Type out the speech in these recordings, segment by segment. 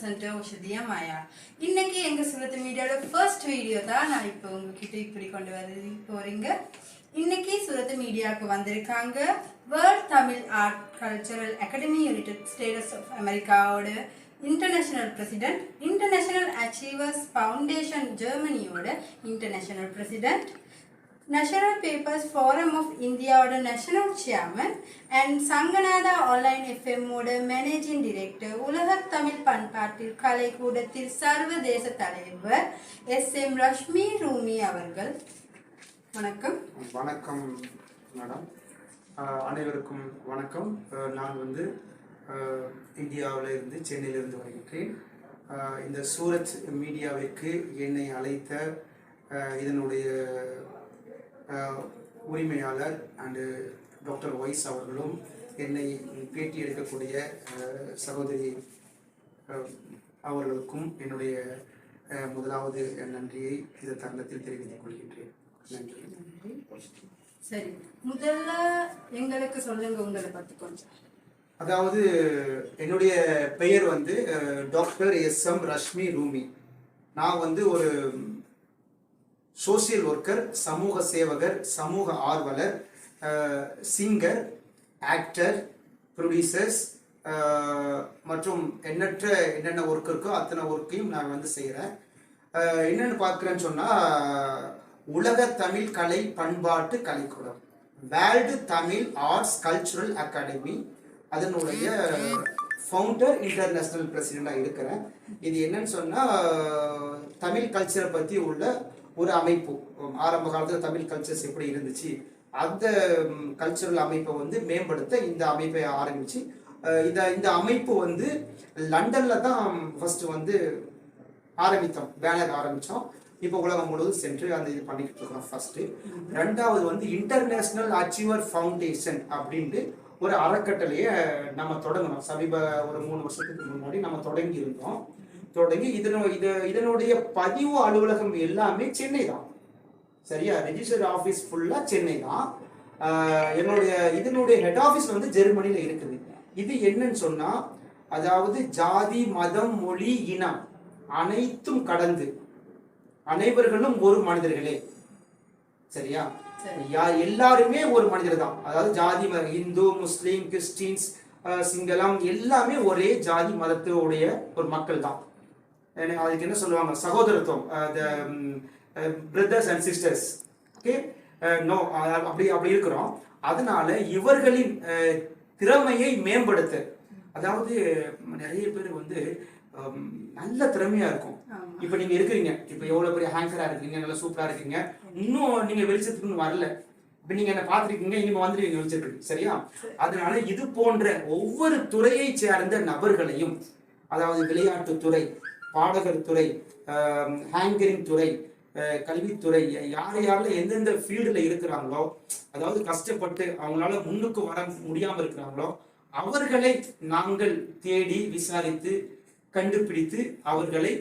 Presenter உஷதியா மாயா. இன்னைக்கு எங்க சுரத்து மீடியாவோட first video தான் நான் இப்போ உங்ககிட்ட இப்படி கொண்டு வர போறீங்க. இன்னைக்கு சுரத்து மீடியாவுக்கு வந்திருக்காங்க world Tamil art cultural academy united states of அமெரிக்காவோட international president international achievers foundation ஜெர்மனியோட international president national papers forum of இந்தியாவோட national chairman and Sanganatha online எஃப்எம்மோட managing director உலகத் தமிழ் பண்பாட்டில் கலைக்கூடத்தில் சர்வதேச தலைவர் எஸ் எம் ரஷ்மி ரூமி அவர்கள். வணக்கம். வணக்கம் மேடம் அனைவருக்கும் வணக்கம். நான் வந்து இந்தியாவில் இருந்து சென்னையிலிருந்து வருகிறேன். இந்த சூரத் மீடியாவிற்கு என்னை அழைத்த இதனுடைய உரிமையாளர் அண்டு டாக்டர் வைஸ் அவர்களும் என்னை பேட்டி எடுக்கக்கூடிய சகோதரி அவர்களுக்கும் என்னுடைய முதலாவது நன்றியை இந்த தருணத்தில் தெரிவித்துக் கொள்கின்றேன். நன்றி. சரி முதல்ல எங்களுக்கு சொல்லுங்க உங்களை பத்தி கொஞ்சம். அதாவது என்னுடைய பெயர் வந்து doctor S M Rashmi Rumi. நான் வந்து ஒரு சோசியல் ஒர்க்கர் சமூக சேவகர் சமூக ஆர்வலர் சிங்கர் ஆக்டர் ப்ரொடியூசர்ஸ் மற்றும் எண்ணற்ற என்னென்ன ஒர்க் இருக்கோ அத்தனை ஒர்க்கையும் நான் வந்து செய்கிறேன் என்னென்னு பார்க்குறேன்னு சொன்னால் உலக தமிழ் கலை பண்பாட்டு கலைக்கூடம். World Tamil arts cultural academy அதனுடைய ஃபவுண்டர் இன்டர்நேஷ்னல் பிரசிடெண்டாக இருக்கிறேன். இது என்னன்னு சொன்னால் தமிழ் கல்ச்சரை பற்றி உள்ள ஒரு அமைப்பு. ஆரம்ப காலத்தில் தமிழ் கல்ச்சர்ஸ் எப்படி இருந்துச்சு அந்த கல்ச்சுரல் அமைப்பை வந்து மேம்படுத்த இந்த அமைப்பை ஆரம்பிச்சு இந்த இந்த அமைப்பு வந்து லண்டன்ல தான் ஃபர்ஸ்ட் வந்து ஆரம்பித்தோம் பேனர் ஆரம்பித்தோம் இப்போ உலகம் முழுவதும் சென்று அந்த இது பண்ணிக்கிட்டு இருக்கோம் ஃபர்ஸ்ட் ரெண்டாவது வந்து இன்டர்நேஷனல் அச்சீவர் ஃபவுண்டேஷன் அப்படின்ட்டு ஒரு அறக்கட்டளையை நம்ம தொடங்கணும். சமீப ஒரு மூணு வருஷத்துக்கு முன்னாடி நம்ம தொடங்கி இருந்தோம். தொடங்கி இதனோ இது இதனுடைய பதிவு அலுவலகம் எல்லாமே சென்னை தான். சரியா? ரெஜிஸ்டர் ஆஃபீஸ் ஃபுல்லாக சென்னை தான். என்னுடைய இதனுடைய ஹெட் ஆஃபீஸ் வந்து ஜெர்மனியில் இருக்குது. இது என்னன்னு சொன்னா அதாவது ஜாதி மதம் மொழி இனம் அனைத்தும் கடந்து அனைவர்களும் ஒரு மனிதர்களே. சரியா? எல்லாருமே ஒரு மனிதர் தான். அதாவது ஜாதி மத இந்து முஸ்லீம் கிறிஸ்டின்ஸ் சிங்களம் எல்லாமே ஒரே ஜாதி மதத்தோடைய ஒரு மக்கள் தான். அதுக்கு என்ன சொல்லுவாங்க? சகோதரத்துவம். Brothers and sisters okay no அப்படி அப்படி இருக்கிறோம். அதனால இவர்களின் திறமையை மேம்படுத்த. அதாவது நிறைய பேர் வந்து ஹம், நல்ல திறமையா இருக்கும். இப்ப நீங்க இருக்கிறீங்க. இப்ப எவ்வளவு பெரிய ஹேங்கரா இருக்கீங்க? நல்லா சூப்பரா இருக்கீங்க. இன்னும் நீங்க வெளிச்சத்துக்கு வரல. இப்ப நீங்க என்ன பாத்திருக்கீங்க இனிமே வந்துருவீங்க வெளிச்சத்துக்கு. சரியா? அதனால இது போன்ற ஒவ்வொரு துறையை சேர்ந்த நபர்களையும் அதாவது விளையாட்டு துறை பாடகர் துறை ஹேங்கரிங் துறை கல்வித்துறை யார் யாரில் எந்தெந்த ஃபீல்டில் இருக்கிறாங்களோ அதாவது கஷ்டப்பட்டு அவங்களால முன்னுக்கு வர முடியாமல் இருக்கிறாங்களோ அவர்களை நாங்கள் தேடி விசாரித்து கண்டுபிடித்து அவர்களை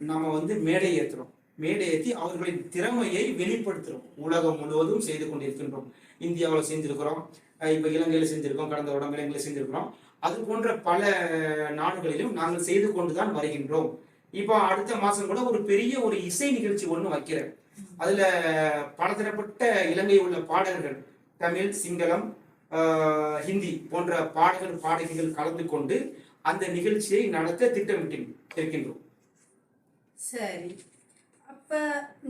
நம்ம வந்து மேடை ஏற்றுறோம் மேடை ஏற்றி அவர்களின் திறமையை வெளிப்படுத்துகிறோம் உலகம் முழுவதும் செய்து கொண்டிருக்கின்றோம். இந்தியாவில் செஞ்சிருக்கிறோம். இப்போ இலங்கையில் செஞ்சுருக்கோம். செஞ்சிருக்கோம் கடந்த உடம்பு இலங்கையில் செஞ்சிருக்கிறோம். அது போன்ற பல நாடுகளிலும் நாங்கள் செய்து கொண்டுதான் வருகின்றோம். இப்போ அடுத்த மாசம் கூட ஒரு பெரிய ஒரு இசை நிகழ்ச்சி ஒன்று வைக்கிறேன் அதுல பலதரப்பட்ட இலங்கை உள்ள பாடகர்கள் தமிழ் சிங்களம் ஹிந்தி போன்ற பாடகர் பாடகிகள் கலந்து கொண்டு அந்த நிகழ்ச்சியை நடத்த திட்டமிட்டு இருக்கின்றோம். சரி. அப்ப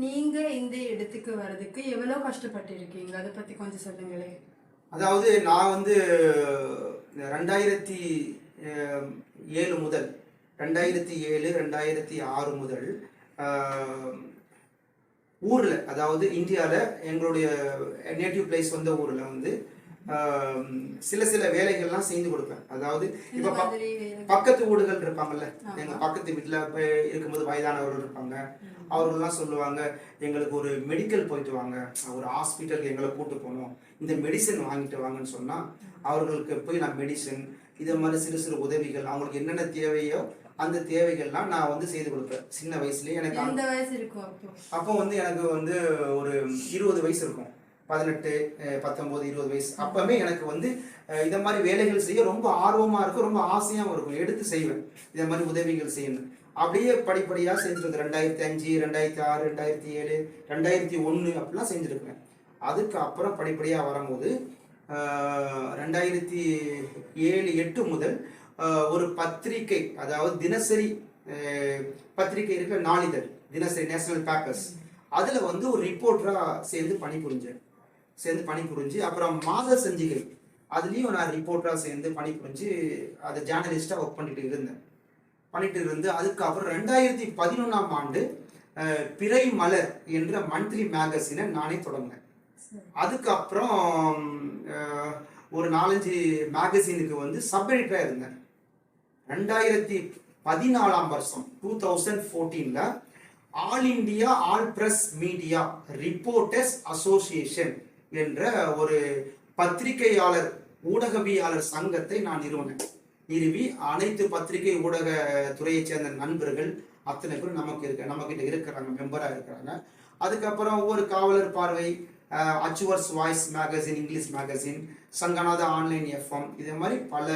நீங்க இந்த இடத்துக்கு வர்றதுக்கு எவ்வளவு கஷ்டப்பட்டு இருக்கீங்க அதை பத்தி கொஞ்சம் சொல்லுங்களேன் அதாவது நான் வந்து ரெண்டாயிரத்தி ஏழு முதல் ரெண்டாயிரத்தி ஏழு ரெண்டாயிரத்தி ஆறு முதல் ஆஹ், ஊர்ல அதாவது இந்தியாவில் எங்களுடைய நேட்டிவ் பிளேஸ் வந்த ஊர்ல வந்து சில சில வேலைகள்லாம் செய்து கொடுப்பேன். அதாவது இப்போ பக்கத்து வீடுகள் இருப்பாங்கல்ல ஆமா. எங்க பக்கத்து வீட்டுல இருக்கும்போது வயதானவர்கள் இருப்பாங்க. அவர்கள்லாம் சொல்லுவாங்க எங்களுக்கு ஒரு மெடிக்கல் போயிட்டு வாங்க ஒரு ஹாஸ்பிட்டலுக்கு எங்களை கூட்டு போகணும். இந்த மெடிசன் வாங்கிட்டு வாங்கன்னு சொன்னா அவர்களுக்கு போய் நான் மெடிசன் இதே மாதிரி சிறு சிறு உதவிகள் அவங்களுக்கு என்னென்ன தேவையோ அந்த தேவைகள்லாம் நான் வந்து செய்து கொடுப்பேன். சின்ன வயசுலயே எனக்கு எந்த வயசு இருக்கும் அப்போ? வந்து எனக்கு வந்து ஒரு இருபது வயசு இருக்கும். பதினெட்டு அஹ், பத்தொன்பது இருபது வயசு. அப்பவே எனக்கு வந்து இத மாதிரி வேலைகள் செய்ய ரொம்ப ஆர்வமா இருக்கும் ரொம்ப ஆசையாகவும் இருக்கும். எடுத்து செய்வேன். இத மாதிரி உதவிகள் செய்யணும். அப்படியே படிப்படியாக செஞ்சுருக்கேன். ரெண்டாயிரத்தி அஞ்சு ரெண்டாயிரத்தி ஆறு ரெண்டாயிரத்தி ஏழு ரெண்டாயிரத்தி ஒன்று அப்படிலாம் செஞ்சுருக்கேன். அதுக்கு அப்புறம் படிப்படியாக வரும்போது ரெண்டாயிரத்தி ஏழு எட்டு முதல் ஒரு பத்திரிகை அதாவது தினசரி பத்திரிகை இருக்கிற நாளிதழ் தினசரி நேஷனல் பேப்பர்ஸ் அதில் வந்து ஒரு ரிப்போர்ட்டராக சேர்ந்து பணிபுரிஞ்சேன். சேர்ந்து பணிபுரிஞ்சு அப்புறம் மாத சஞ்சிகை அதுலேயும் நான் ரிப்போர்ட்டராக சேர்ந்து பணிபுரிஞ்சு அதை ஜேர்னலிஸ்டாக ஒர்க் பண்ணிட்டு இருந்தேன். பண்ணிட்டு இருந்து அதுக்கப்புறம் ரெண்டாயிரத்தி பதினொன்றாம் ஆண்டு பிறை மலர் என்ற மந்த்லி மேகசினை நானே தொடங்கினேன். அதுக்கப்புறம் ஒரு நாலஞ்சு மேகசினுக்கு வந்து சப் எடிட்டராக இருந்தேன் ரெண்டாயிரத்தி பதினாலாம் வருஷம் two thousand ஃபோர்டீனில் all India all press media reporters association என்ற ஒரு பத்திரிகையாளர் ஊடகவியாளர் சங்கத்தை நான் நிறுவனேன். நிறுவி அனைத்து பத்திரிகை ஊடக துறையைச் சேர்ந்த நண்பர்கள் அத்தனை பேரும் நமக்கு இருக்க நம்மக்கிட்ட இருக்கிறாங்க மெம்பராக இருக்கிறாங்க. அதுக்கப்புறம் ஒவ்வொரு காவலர் பார்வை achievers voice magazine English magazine Sanganatha online FM இதே மாதிரி பல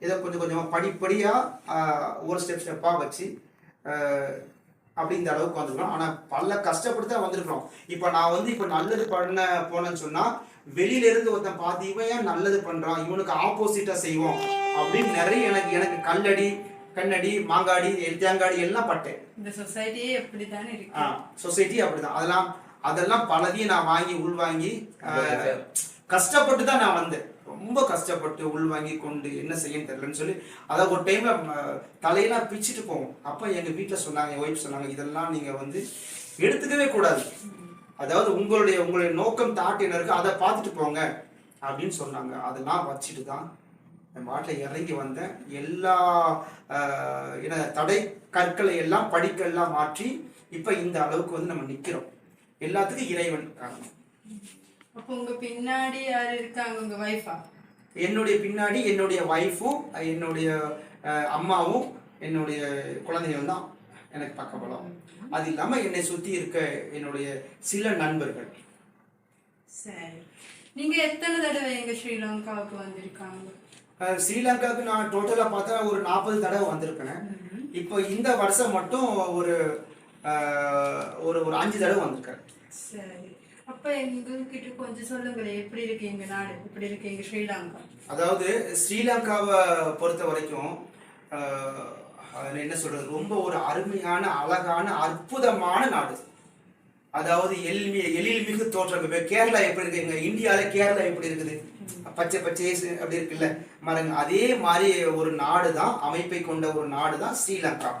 இதை கொஞ்சம் கொஞ்சமாக படிப்படியாக ஒரு ஸ்டெப் ஸ்டெப்பாக வச்சு அஹ், அப்படி இந்த அளவுக்கு வந்திருக்கோம் ஆனால் பல கஷ்டப்பட்டு தான் வந்திருக்கிறோம். இப்போ நான் வந்து இப்போ நல்லது பண்ண போனேன்னு சொன்னால் வெளியில இருந்து ஒருத்தன் பார்த்து இவன் ஏன் நல்லது பண்றான்? இவனுக்கு ஆப்போசிட்டா செய்வோம் அப்படின்னு நிறைய எனக்கு எனக்கு கல்லடி கண்ணடி மாங்காடி தேங்காடி எல்லாம் பட்டேன். இந்த சொசைட்டியே எப்படித்தானே இருக்கு. சொசைட்டி அப்படிதான். அதெல்லாம் அதெல்லாம் பலதையும் நான் வாங்கி உள்வாங்கி கஷ்டப்பட்டு தான் நான் வந்தேன். ரொம்ப கஷ்டப்பட்டு உள்வாங்கி கொண்டு என்ன செய்ய தெரியலன்னு சொல்லி அதாவது ஒரு டைம்ல தலையெல்லாம் பிச்சுட்டு போவோம். அப்ப எங்க வீட்டுல சொன்னாங்க என் ஒய்ஃப் சொன்னாங்க இதெல்லாம் நீங்க வந்து எடுத்துக்கவே கூடாது. அதாவது உங்களுடைய உங்களுடைய நோக்கம் தாட் என்ன இருக்கு அதை பார்த்துட்டு போங்க. அப்படின்னு சொன்னாங்க. அதெல்லாம் வச்சுட்டு தான் என் பாட்டில் இறங்கி வந்தேன். எல்லா என்ன தடை கற்களை எல்லாம் படிக்கெல்லாம் மாற்றி இப்போ இந்த அளவுக்கு வந்து நம்ம நிற்கிறோம் எல்லாத்துக்கும் இறைவன். காரணம் அப்போ உங்க பின்னாடி யாரு இருக்காங்க? உங்க வைஃபா என்னுடைய பின்னாடி என்னுடைய ஒய்ஃபும் என்னுடைய அம்மாவும் என்னுடைய குழந்தைகள் தான் எனக்கு பக்கபலம் அது இல்லாமல் என்னை சுற்றி இருக்க என்னுடைய சில நண்பர்கள். சரி. நீங்க எத்தனை தடவை எங்க ஸ்ரீலங்காவுக்கு வந்திருக்காங்க? ஸ்ரீலங்காவுக்கு நான் டோட்டலாக பார்த்தா ஒரு நாற்பது தடவை வந்திருக்கேன். இப்போ இந்த வருஷம் மட்டும் ஒரு ஒரு ஒரு அஞ்சு தடவை வந்திருக்கேன் சரி. அப்ப எங்ககிட்ட கொஞ்சம் சொல்லுங்களேன் எப்படி இருக்கு எங்க நாடு? எப்படி இருக்கு எங்க ஸ்ரீலங்கா? அதாவது ஸ்ரீலங்காவை பொறுத்த வரைக்கும் அதுல என்ன சொல்றது? ரொம்ப ஒரு அருமையான அழகான அற்புதமான நாடு. அதாவது எல்மி எழில் மிகு தோற்றம். இப்ப கேரளா எப்படி இருக்கு? எங்க இந்தியால கேரளா எப்படி இருக்குது? பச்சை பச்சை அப்படி இருக்குல்ல. மரங்க அதே மாதிரி ஒரு நாடு தான் அமைப்பை கொண்ட ஒரு நாடு தான் ஸ்ரீலங்கா.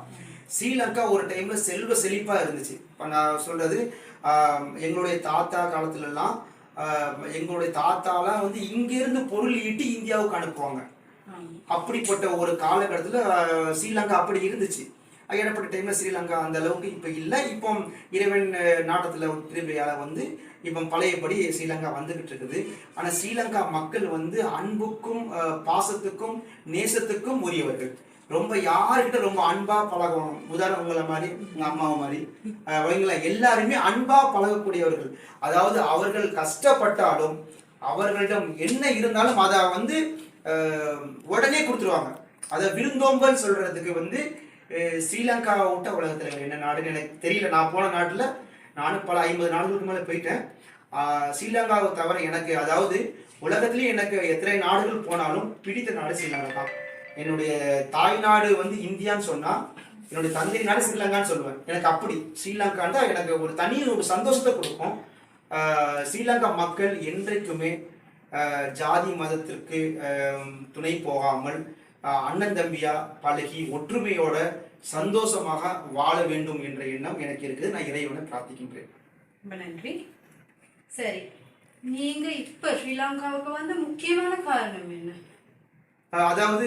ஸ்ரீலங்கா ஒரு டைம்ல செல்வ செழிப்பா இருந்துச்சு. இப்ப நான் சொல்றது ஆஹ், எங்களுடைய தாத்தா காலத்துல எல்லாம் ஆஹ், எங்களுடைய தாத்தாலாம் வந்து இங்க இருந்து பொருள் ஈட்டி இந்தியாவுக்கு அனுப்புவாங்க. அப்படிப்பட்ட ஒரு காலகட்டத்தில் ஸ்ரீலங்கா அப்படி இருந்துச்சு. ஏற்பட்ட டைம்ல ஸ்ரீலங்கா அந்த அளவுக்கு இப்போ இல்லை. இப்போ இறைவன் நாட்டத்துல திரும்பியால வந்து இப்போ பழையபடி ஸ்ரீலங்கா வந்துகிட்டு இருக்குது. ஆனால் ஸ்ரீலங்கா மக்கள் வந்து அன்புக்கும் பாசத்துக்கும் நேசத்துக்கும் உரியவர்கள். ரொம்ப யாருக்கிட்ட ரொம்ப அன்பா பழகணும்? உதாரணம் உங்களை மாதிரி உங்க அம்மாவை மாதிரி. அஹ், அவங்கள எல்லாருமே அன்பா பழகக்கூடியவர்கள். அதாவது அவர்கள் கஷ்டப்பட்டாலும் அவர்களிடம் என்ன இருந்தாலும் அதை வந்து உடனே கொடுத்துருவாங்க. அதை விருந்தோம்பல் சொல்றதுக்கு வந்து ஸ்ரீலங்காவை விட்ட உலகத்தில் என்ன நாடுன்னு எனக்கு தெரியல. நான் போன நாட்டில் நானும் பல ஐம்பது நாடுகளுக்கு மேலே போயிட்டேன். ஸ்ரீலங்காவை தவிர எனக்கு அதாவது உலகத்துலேயும் எனக்கு எத்தனை நாடுகள் போனாலும் பிடித்த நாடு ஸ்ரீலங்கா தான். என்னுடைய தாய்நாடு வந்து இந்தியான்னு சொன்னா என்னுடைய தந்தை நாடு ஸ்ரீலங்கான்னு சொல்லுவேன். எனக்கு அப்படி. ஸ்ரீலங்கா தான் எனக்கு ஒரு தனி ஒரு சந்தோஷத்தை கொடுக்கும். ஸ்ரீலங்கா மக்கள் என்றைக்குமே ஜாதி மதத்திற்கு துணை போகாமல் அண்ணன் தம்பியா பழகி ஒற்றுமையோட சந்தோஷமாக வாழ வேண்டும் என்ற எண்ணம் எனக்கு இருக்குது. நான் இறைவனை பிரார்த்திக்கின்றேன். ரொம்ப நன்றி. சரி. நீங்க இப்ப ஸ்ரீலங்காவுக்கு வந்து முக்கியமான காரணம் என்ன? அதாவது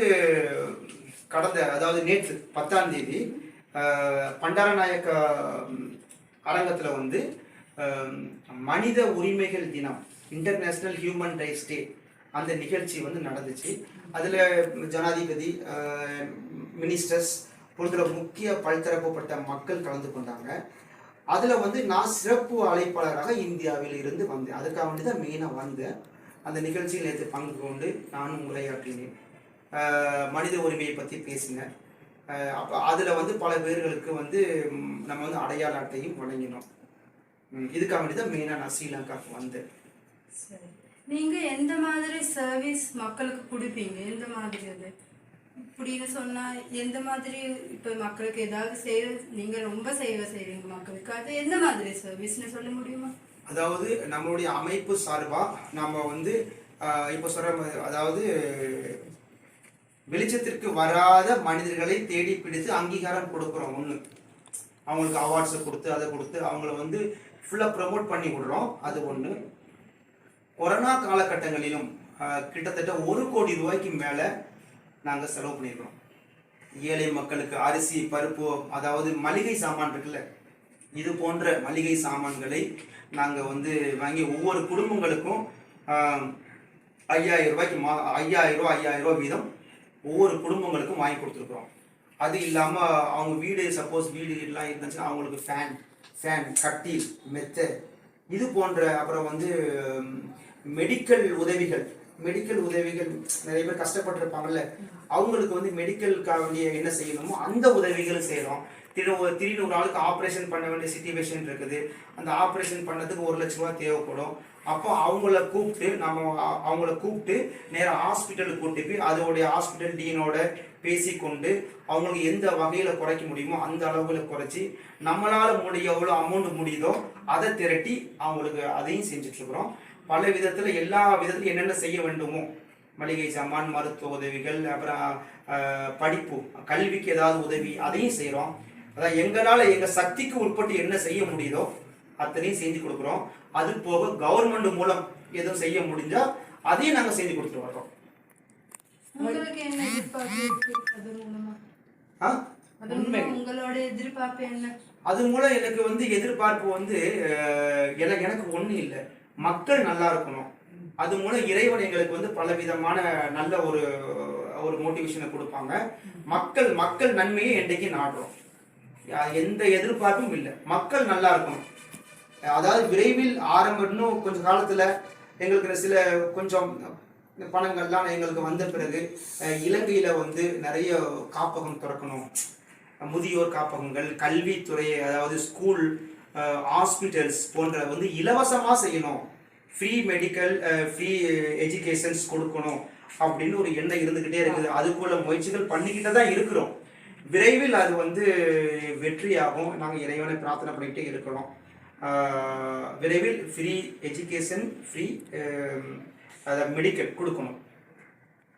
கடந்த அதாவது நேற்று பத்தாம் தேதி பண்டாரநாயக்க அரங்கத்தில் வந்து மனித உரிமைகள் தினம் இன்டர்நேஷ்னல் ஹியூமன் ரைட்ஸ் டே அந்த நிகழ்ச்சி வந்து நடந்துச்சு. அதில் ஜனாதிபதி மினிஸ்டர்ஸ் போன்ற முக்கிய பல்தரப்புப்பட்ட மக்கள் கலந்து கொண்டாங்க. அதில் வந்து நான் சிறப்பு அழைப்பாளராக இந்தியாவில் இருந்து வந்தேன். அதுக்காக வேண்டி தான் மெயினாக வந்தேன். அந்த நிகழ்ச்சியில் நேற்று பங்கு கொண்டு நானும் உரையாற்றினேன். மனித உரிமையை பற்றி பேசினேன் ஆஹ் அப்போ அதில் வந்து பல பேர்களுக்கு வந்து நம்ம வந்து அடையாள அட்டையும் வழங்கினோம். இதுக்காக வேண்டி தான் மெயினாக நான் ஸ்ரீலங்காவுக்கு வந்தேன். நீங்க எந்த மாதிரி சர்வீஸ் மக்களுக்கு கொடுப்பீங்க? எந்த மாதிரி அது? இப்படின்னு சொன்னா எந்த மாதிரி இப்ப மக்களுக்கு ஏதாவது சேவை நீங்க ரொம்ப சேவை செய்றீங்க மக்களுக்கு அது எந்த மாதிரி சர்வீஸ்னு சொல்ல முடியுமா? அதாவது நம்மளுடைய அமைப்பு சார்பாக நம்ம வந்து இப்போ சொல்ற அதாவது வெளிச்சத்திற்கு வராத மனிதர்களை தேடி பிடித்து அங்கீகாரம் கொடுக்குறோம் ஒன்று அவங்களுக்கு அவார்ட்ஸை கொடுத்து அதை கொடுத்து அவங்கள வந்து ஃபுல்லாக ப்ரமோட் பண்ணி விடுறோம். அது ஒன்று கொரோனா காலகட்டங்களிலும் கிட்டத்தட்ட ஒரு கோடி ரூபாய்க்கு மேலே நாங்கள் செலவு பண்ணியிருக்கிறோம். ஏழை மக்களுக்கு அரிசி பருப்பு அதாவது மளிகை சாமான் இருக்குல்ல இது போன்ற மளிகை சாமான்களை நாங்கள் வந்து வாங்கி ஒவ்வொரு குடும்பங்களுக்கும் ஐயாயிரம் ரூபாய்க்கு மா ஐயாயிரம் ரூபா ஐயாயிரம் ரூபா வீதம் ஒவ்வொரு குடும்பங்களுக்கும் வாங்கி கொடுத்துருக்குறோம். அது இல்லாமல் அவங்க வீடு சப்போஸ் வீடு எல்லாம் இருந்துச்சுன்னா அவங்களுக்கு ஃபேன் ஃபேன் கட்டில் மெத்தை இது போன்ற அப்புறம் வந்து மெடிக்கல் உதவிகள் மெடிக்கல் உதவிகள் நிறைய பேர் கஷ்டப்பட்டிருப்பாங்கல்ல. அவங்களுக்கு வந்து மெடிக்கலுக்காக வேண்டிய என்ன செய்யணுமோ அந்த உதவிகளும் செய்கிறோம் திடீர்னு ஒரு திடீர்னு ஒரு ஆளுக்கு ஆப்ரேஷன் பண்ண வேண்டிய சுச்சுவேஷன் இருக்குது. அந்த ஆப்ரேஷன் பண்ணதுக்கு ஒரு லட்ச ரூபா தேவைப்படும். அப்போ அவங்கள கூப்பிட்டு நம்ம அவங்கள கூப்பிட்டு நேராக ஹாஸ்பிட்டலுக்கு கூட்டி போய் அதோடைய ஹாஸ்பிட்டல் டீனோட பேசிக்கொண்டு அவங்களுக்கு எந்த வகையில் குறைக்க முடியுமோ அந்த அளவில் குறைச்சி நம்மளால் முடிய எவ்வளோ அமௌண்ட் முடியுதோ அதை திரட்டி அவங்களுக்கு அதையும் செஞ்சிட்ருக்குறோம். பல விதத்தில் எல்லா விதத்துலையும் என்னென்ன செய்ய வேண்டுமோ மளிகை சாமான் மருத்துவ உதவிகள் அப்புறம் படிப்பு கல்விக்கு ஏதாவது உதவி அதையும் செய்கிறோம் அதான் எங்களால் எங்கள் சக்திக்கு உட்பட்டு என்ன செய்ய முடியுதோ அத்தனையும் செஞ்சு கொடுக்குறோம். அது போக கவர்மெண்ட் மூலம் எதுவும் செய்ய முடிஞ்சா அதையும் நாங்கள் செஞ்சு கொடுத்துட்டு வர்றோம். உங்களுக்கு என்ன எதிர்பார்ப்பு இருக்கு? அது மூலமா? எனக்கு வந்து எதிர்பார்ப்பு வந்து எனக்கு எனக்கு ஒன்றும் இல்லை. மக்கள் நல்லா இருக்கணும். அது மூலம் இறைவன் எங்களுக்கு வந்து பலவிதமான நல்ல ஒரு ஒரு மோட்டிவேஷனை கொடுப்பாங்க. மக்கள் மக்கள் நன்மையை என்றைக்கு நாடுறோம். எந்த எதிர்பார்ப்பும் இல்லை. மக்கள் நல்லா இருக்கணும். அதாவது விரைவில் ஆரம்பம்னு கொஞ்சம் கொஞ்ச காலத்தில் எங்களுக்கு சில கொஞ்சம் பணங்கள்லாம் எங்களுக்கு வந்த பிறகு இலங்கையில் வந்து நிறைய காப்பகம் திறக்கணும். முதியோர் காப்பகங்கள் கல்வித்துறை அதாவது ஸ்கூல் ஹாஸ்பிட்டல்ஸ் போன்ற வந்து இலவசமாக செய்யணும். ஃப்ரீ மெடிக்கல் ஃப்ரீ எஜுகேஷன்ஸ் கொடுக்கணும். அப்படின்னு ஒரு எண்ணம் இருந்துக்கிட்டே இருக்குது. அதுக்குள்ள முயற்சிகள் பண்ணிக்கிட்டே தான் இருக்கிறோம். விரைவில் அது வந்து வெற்றியாகும். நாங்கள் இறைவனை பிரார்த்தனை பண்ணிக்கிட்டே இருக்கிறோம் விரைவில் ஃப்ரீ எஜுகேஷன் ஃப்ரீ மெடிக்கல் கொடுக்கணும்.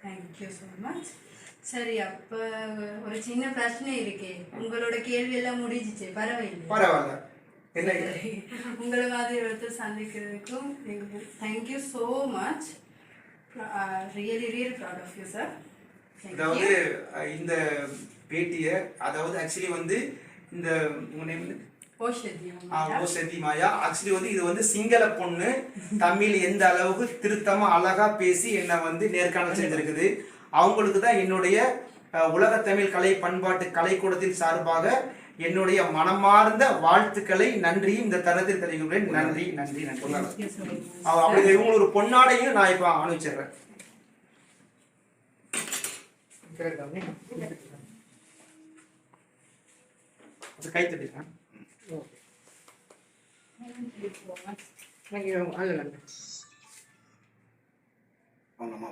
தேங்க்யூ ஸோ மச் சரி அப்ப ஒரு சின்ன பிரச்சனை இருக்கே. உங்களோட கேள்வி எல்லாம் முடிஞ்சிச்சு. பரவாயில்லை பரவாயில்ல. என்ன. உங்களை மாதிரி ஒருத்தர் சந்திக்கிறதுக்கும் thank you so much really real proud of you sir அதாவது இந்த பேட்டியை அதாவது ஆக்சுவலி வந்து இந்த உங்க நேம் மாயா. ஆக்சுவலி வந்து இது வந்து சிங்கள பொண்ணு. தமிழ் எந்த அளவுக்கு திருத்தமா அழகா பேசி என்னை வந்து நேர்காணல் செஞ்சிருக்குது. அவங்களுக்கு தான் என்னுடைய உலக தமிழ் கலை பண்பாட்டு கலைக்கூடத்தின் சார்பாக என்னுடைய மனமார்ந்த வாழ்த்துக்களை நன்றியும் இந்த தருணத்தில் தெரிவிக்கிறேன். நன்றி நன்றி நன்றி. அப்படி இவங்களுக்கு ஒரு பொன்னாடையும் நான் இப்ப அனுப்பிச்சிடுறேன். ಕೈ ತಟ್ಟಿಲ್ಲ ನನಗೆ ಅಲ್ಲ ಅವನಮ್ಮ